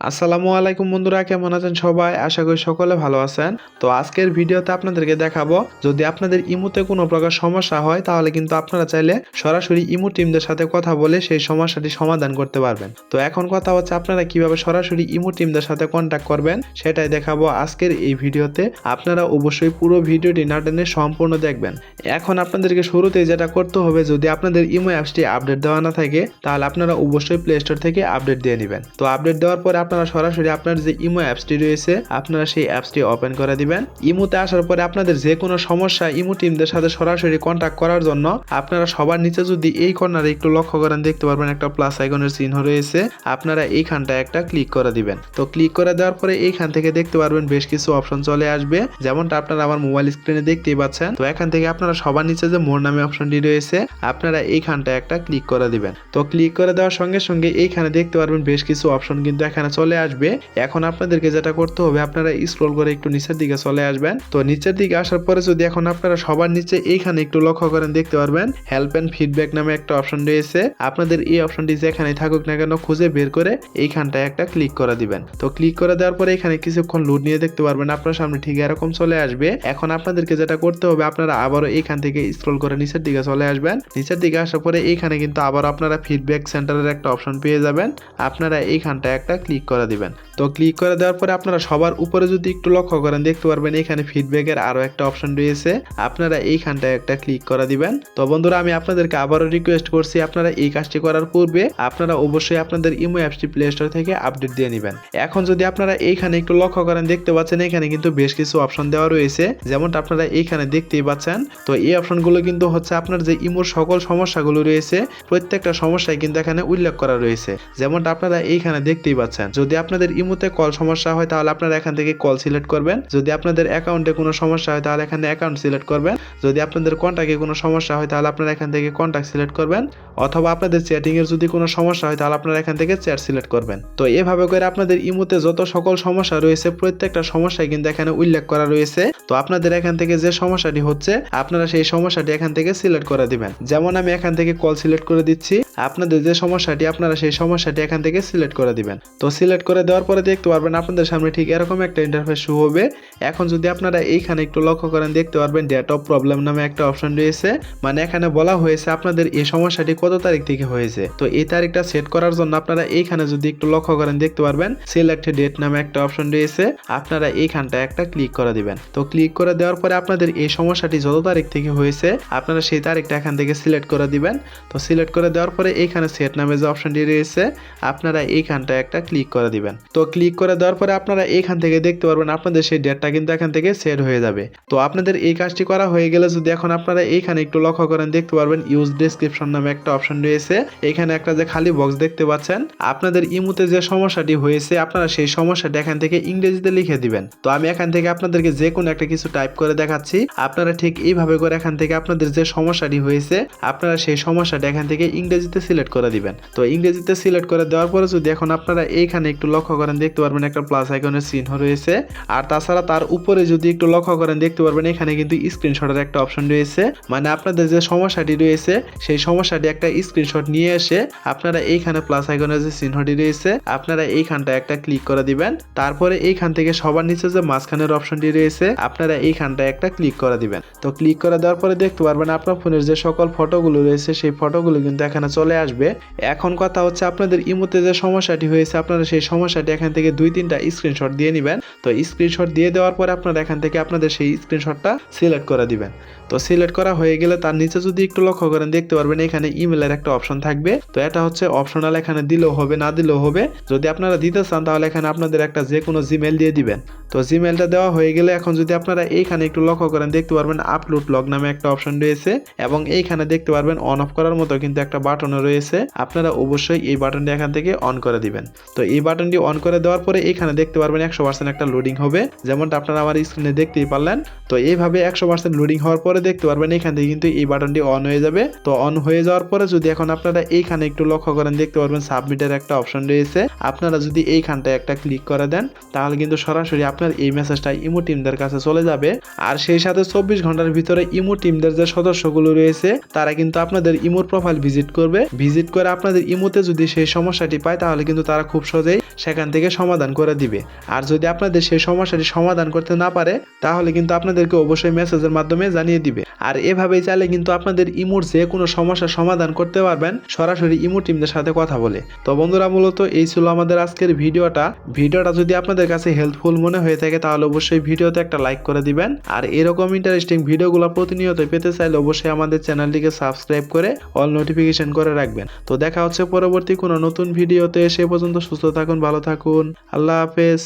আসসালামু আলাইকুম বন্ধুরা, কেমন আছেন সবাই? আশা করি সকলে ভালো আছেন। তো আজকের ভিডিওতে আপনাদেরকে দেখাবো, যদি আপনাদের ইমুতে কোনো প্রকার সমস্যা হয়, তাহলে কিন্তু আপনারা চাইলে সরাসরি ইমু টিমদের সাথে কথা বলে সেই সমস্যাটি সমাধান করতে পারবেন। তো এখন কথা হচ্ছে আপনারা কীভাবে সরাসরি ইমু টিমদের সাথে কন্ট্যাক্ট করবেন, সেটাই দেখাবো আজকের এই ভিডিওতে। আপনারা অবশ্যই পুরো ভিডিওটি না টেনে সম্পূর্ণ দেখবেন। এখন আপনাদেরকে শুরুতেই যেটা করতে হবে, যদি আপনাদের ইমো অ্যাপসটি আপডেট দেওয়া না থাকে, তাহলে আপনারা অবশ্যই প্লে স্টোর থেকে আপডেট দিয়ে নেবেন। তো আপডেট দেওয়ার পরে আপনারা সরাসরি আপনার যে ইমো অ্যাপসটি রয়েছে, আপনারা সেই অ্যাপসটি ওপেন করে দিবেন। ইমোতে আসার পরে আপনাদের যে কোনো সমস্যা ইমো টিমদের সাথে সরাসরি কন্ট্যাক্ট করার জন্য আপনারা সবার নিচে যদি এই কর্নারে একটু লক্ষ্য করেন, দেখতে পারবেন একটা প্লাস আইকনের চিহ্ন রয়েছে। আপনারা এইখানটা একটা ক্লিক করে দিবেন। তো ক্লিক করে দেওয়ার পরে এইখান থেকে দেখতে পারবেন বেশ কিছু অপশন চলে আসবে। যেমনটা আপনারা আমার মোবাইল স্ক্রিনে দেখতেই পাচ্ছেন। তো এখান থেকে আপনারা সবার নিচে যে মোর নামে অপশনটি রয়েছে, আপনারা এইখানটা একটা ক্লিক করে দিবেন। তো ক্লিক করে দেওয়ার সঙ্গে সঙ্গে এইখানে দেখতে পারবেন বেশ কিছু অপশন কিন্তু এখানে চলে আসবে। এখন আপনাদেরকে যেটা করতে হবে, আপনারা স্ক্রল করে একটু নিচের দিকে চলে আসবেন। তো নিচের দিকে আসার পরে যদি এখন আপনারা সবার নিচে এইখানে একটু লক্ষ্য করেন, দেখতে পারবেন হেল্প এন্ড ফিডব্যাক নামে একটা অপশন রয়েছে। আপনাদের এই অপশনটি যেখানে থাকুক না কেন, খুঁজে বের করে এইখানটায় একটা ক্লিক করে দিবেন। তো ক্লিক করে দেওয়ার পরে এখানে কিছুক্ষণ লোড নিয়ে দেখতে পারবেন, আপনার সামনে ঠিক এরকম চলে আসবে। এখন আপনাদেরকে যেটা করতে হবে, আপনারা আবারও এইখান থেকে স্ক্রল করে নিচের দিকে চলে আসবেন। নিচের দিকে আসার পরে এইখানে কিন্তু আবার আপনারা ফিডব্যাক সেন্টারের একটা অপশন পেয়ে যাবেন। আপনারা এইখানটায় একটা ক্লিক করে দিবেন। তো ক্লিক করে দেওয়ার পরে আপনারা সবার উপরে যদি একটু লক্ষ্য করেন, দেখতে পারবেন এখানে ফিডব্যাকের আরও একটা অপশন রয়েছে। আপনারা এইখানটায় একটা ক্লিক করে দিবেন। তো বন্ধুরা, আমি আপনাদেরকে আবারও রিকোয়েস্ট করছি, আপনারা এই কাজটি করার পূর্বে আপনারা অবশ্যই আপনাদের ইমো অ্যাপসটি প্লে স্টোর থেকে আপডেট দিয়ে নেবেন। এখন যদি আপনারা এইখানে একটু লক্ষ্য করেন, দেখতে পাচ্ছেন এখানে কিন্তু বেশ কিছু অপশন দেওয়া রয়েছে। যেমনটা আপনারা এইখানে দেখতেই পাচ্ছেন, তো এই অপশনগুলো কিন্তু হচ্ছে আপনার যে ইমোর সকল সমস্যাগুলো রয়েছে, প্রত্যেকটা সমস্যায় কিন্তু এখানে উল্লেখ করা রয়েছে। যেমনটা আপনারা এইখানে দেখতেই পাচ্ছেন। যদি আপনাদের ইমোতে কল সমস্যা হয়, তাহলে আপনারা এখান থেকে কল সিলেক্ট করবেন। যদি আপনাদের অ্যাকাউন্টে কোনো সমস্যা হয়, তাহলে এখানে অ্যাকাউন্ট সিলেক্ট করবেন। যদি আপনাদের কন্ট্যাক্টে কোনো সমস্যা হয়, তাহলে আপনারা এখান থেকে কন্ট্যাক্ট সিলেক্ট করবেন। অথবা আপনাদের চ্যাটিং এর যদি কোনো সমস্যা হয়, তাহলে আপনারা এখান থেকে চ্যাট সিলেক্ট করবেন। তো এভাবে করে আপনাদের ইমোতে যত সকল সমস্যা রয়েছে, প্রত্যেকটা সমস্যায় কিন্তু এখানে উল্লেখ করা রয়েছে। তো আপনাদের এখান থেকে যে সমস্যাটি হচ্ছে, আপনারা সেই সমস্যাটি এখান থেকে সিলেক্ট করে দিবেন। যেমন আমি এখান থেকে কল সিলেক্ট করে দিচ্ছি, আপনাদের যে সমস্যাটি, আপনারা সেই সমস্যাটি এখান থেকে সিলেক্ট করে দিবেন। তো সিলেক্ট করে দেওয়ার পরে দেখতে পারবেন আপনাদের সামনে ঠিক এরকম একটা ইন্টারফেস শো হবে। এখন যদি আপনারা এইখানে একটু লক্ষ্য করেন, দেখতে পারবেন ডেট অফ প্রবলেম নামে একটা অপশন রয়েছে। মানে এখানে বলা হয়েছে আপনাদের এই সমস্যাটি কত তারিখ থেকে হয়েছে। তো এই তারিখটা সেট করার জন্য আপনারা এইখানে যদি একটু লক্ষ্য করেন, দেখতে পারবেন সিলেক্ট ডেট নামে একটা অপশন রয়েছে। আপনারা এইখানটা একটা ক্লিক করে দিবেন। তো ক্লিক করে দেওয়ার পরে আপনাদের এই সমস্যাটি যত তারিখ থেকে হয়েছে, আপনারা সেই তারিখটা এখান থেকে সিলেক্ট করে দিবেন। তো সিলেক্ট করে দেওয়ার পরে এইখানে সেট নামে যে অপশনটি রয়েছে, আপনারা এইখানটা একটা ক্লিক করে দিবেন। তো ক্লিক করে দেওয়ার পরে আপনারা এইখান থেকে দেখতে পারবেন আপনাদের সেই ডেটটা কিন্তু এখান থেকে সেট হয়ে যাবে। তো আপনাদের এই কাজটি করা হয়ে গেলে যদি এখন আপনারা এইখানে একটু লক্ষ্য করেন, দেখতে পারবেন ইউজ ডেসক্রিপশন নামে একটা অপশন রয়েছে। এখানে একটা যে খালি বক্স দেখতে পাচ্ছেন, আপনাদের ইমুতে যে সমস্যাটি হয়েছে, আপনারা সেই সমস্যাটি এখান থেকে ইংরেজিতে লিখে দিবেন। তো আমি এখান থেকে আপনাদেরকে যে কোনো একটা কিছু টাইপ করে দেখাচ্ছি। আপনারা ঠিক এইভাবে করে এখান থেকে আপনাদের যে সমস্যাটি হয়েছে, আপনারা সেই সমস্যাটি এখান থেকে ইংরেজিতে সিলেক্ট করে দিবেন। তো ইংরেজিতে সিলেক্ট করে দেওয়ার পরে যদি এখন আপনারা এইখানে একটু লক্ষ্য করেন, দেখতে পারবেন একটা প্লাস আইকনের চিহ্ন রয়েছে। আর তাছাড়া তার উপরে যদি একটু লক্ষ্য করেন, দেখতে পারবেন এখানে কিন্তু স্ক্রিনশটের একটা অপশন রয়েছে। মানে আপনাদের যে সমস্যাটি রয়েছে, সেই সমস্যাটি একটা স্ক্রিনশট নিয়ে এসে আপনারা এইখানে প্লাস আইকনের যে চিহ্নটি রয়েছে, আপনারা এইখানটা একটা ক্লিক করে দিবেন। তারপরে এইখান থেকে সবার নিচে যে মাঝখানের অপশনটি রয়েছে, আপনারা এইখানটা একটা ক্লিক করে দিবেন। তো ক্লিক করে দেওয়ার পরে দেখতে পারবেন আপনার ফোনের যে সকল ফটোগুলো রয়েছে, সেই ফটোগুলো কিন্তু এখানে চলে আসবে। এখন কথা হচ্ছে, আপনাদের ইমোতে যে সমস্যাটি হয়েছে, আপনারা সেই সমস্যাটি এখান থেকে দুই, তিনটা স্ক্রিনশট দিয়ে নেবেন। তো স্ক্রিনশট দিয়ে দেওয়ার পরে আপনারা এখান থেকে আপনাদের সেই স্ক্রিনশটটা সিলেক্ট করে দিবেন। তো সিলেক্ট করা হয়ে গেলে তার নিচে যদি একটু লক্ষ্য করেন, দেখতে পারবেন এখানে ইমেলের একটা অপশন থাকবে। তো এটা হচ্ছে অপশনাল এখানে দিলেও হবে, না দিলেও হবে। যদি আপনারা দিতে চান, তাহলে এখানে আপনাদের একটা যে কোনো জিমেল দিয়ে দিবেন। তো জিমেলটা দেওয়া হয়ে গেলে এখন যদি আপনারা এইখানে একটু লক্ষ্য করেন, দেখতে পারবেন আপলোড লগ নামে একটা অপশন রয়েছে এবং এইখানে দেখতে পারবেন অন অফ করার মতো কিন্তু একটা বাটনও রয়েছে। আপনারা অবশ্যই এই বাটনটি এখান থেকে অন করে দিবেন। তো এই বাটনটি অন করে দেওয়ার পরে এখানে দেখতে পারবেন একশো পার্সেন্ট একটা লোডিং হবে। যেমনটা আপনারা আমার স্ক্রিনে দেখতেই পারলেন। তো এইভাবে একশো পার্সেন্ট লোডিং হওয়ার পরে পরে দেখতে পারবেন, এখান থেকে কিন্তু এই বাটনটি অন হয়ে যাবে। তো অন হয়ে যাওয়ার পরে যদি এখন আপনারা এইখানে একটু লক্ষ্য করেন, দেখতে পারবেন সাবমিটের একটা অপশন রয়েছে। আপনারা যদি এইখানটায় একটা ক্লিক করে দেন, তাহলে কিন্তু সরাসরি আপনার এই মেসেজটা ইমো টিমদের কাছে চলে যাবে। আর সেই সাথে চব্বিশ ঘণ্টার ভিতরে ইমো টিমদের যে সদস্যগুলো রয়েছে, তারা কিন্তু আপনাদের ইমোর প্রোফাইল ভিজিট করবে। ভিজিট করে আপনাদের ইমোতে যদি সেই সমস্যাটি পায়, তাহলে কিন্তু তারা খুব সহজেই সেখান থেকে সমাধান করে দিবে। আর যদি আপনাদের সেই সমস্যাটি সমাধান করতে না পারে, তাহলে কিন্তু আপনাদেরকে অবশ্যই মেসেজের মাধ্যমে জানিয়ে দিবে। আর এভাবেই চাইলে কিন্তু আপনাদের ইমোর যে কোনো সমস্যার সমাধান করতে পারবেন, সরাসরি ইমো টিমদের সাথে কথা বলে। তো বন্ধুরা, মূলত এই ছিল আমাদের আজকের ভিডিওটা। ভিডিওটা যদি আপনাদের কাছে হেল্পফুল মনে হয়ে থাকে, তাহলে অবশ্যই ভিডিওতে একটা লাইক করে দিবেন। আর এরকম ইন্টারেস্টিং ভিডিওগুলো প্রতিনিয়ত পেতে চাইলে অবশ্যই আমাদের চ্যানেলটিকে সাবস্ক্রাইব করে অল নোটিফিকেশন করে রাখবেন। তো দেখা হচ্ছে পরবর্তী কোনো নতুন ভিডিওতে। সে পর্যন্ত সুস্থ থাকুন, ভালো থাকুন। আল্লাহ হাফেজ।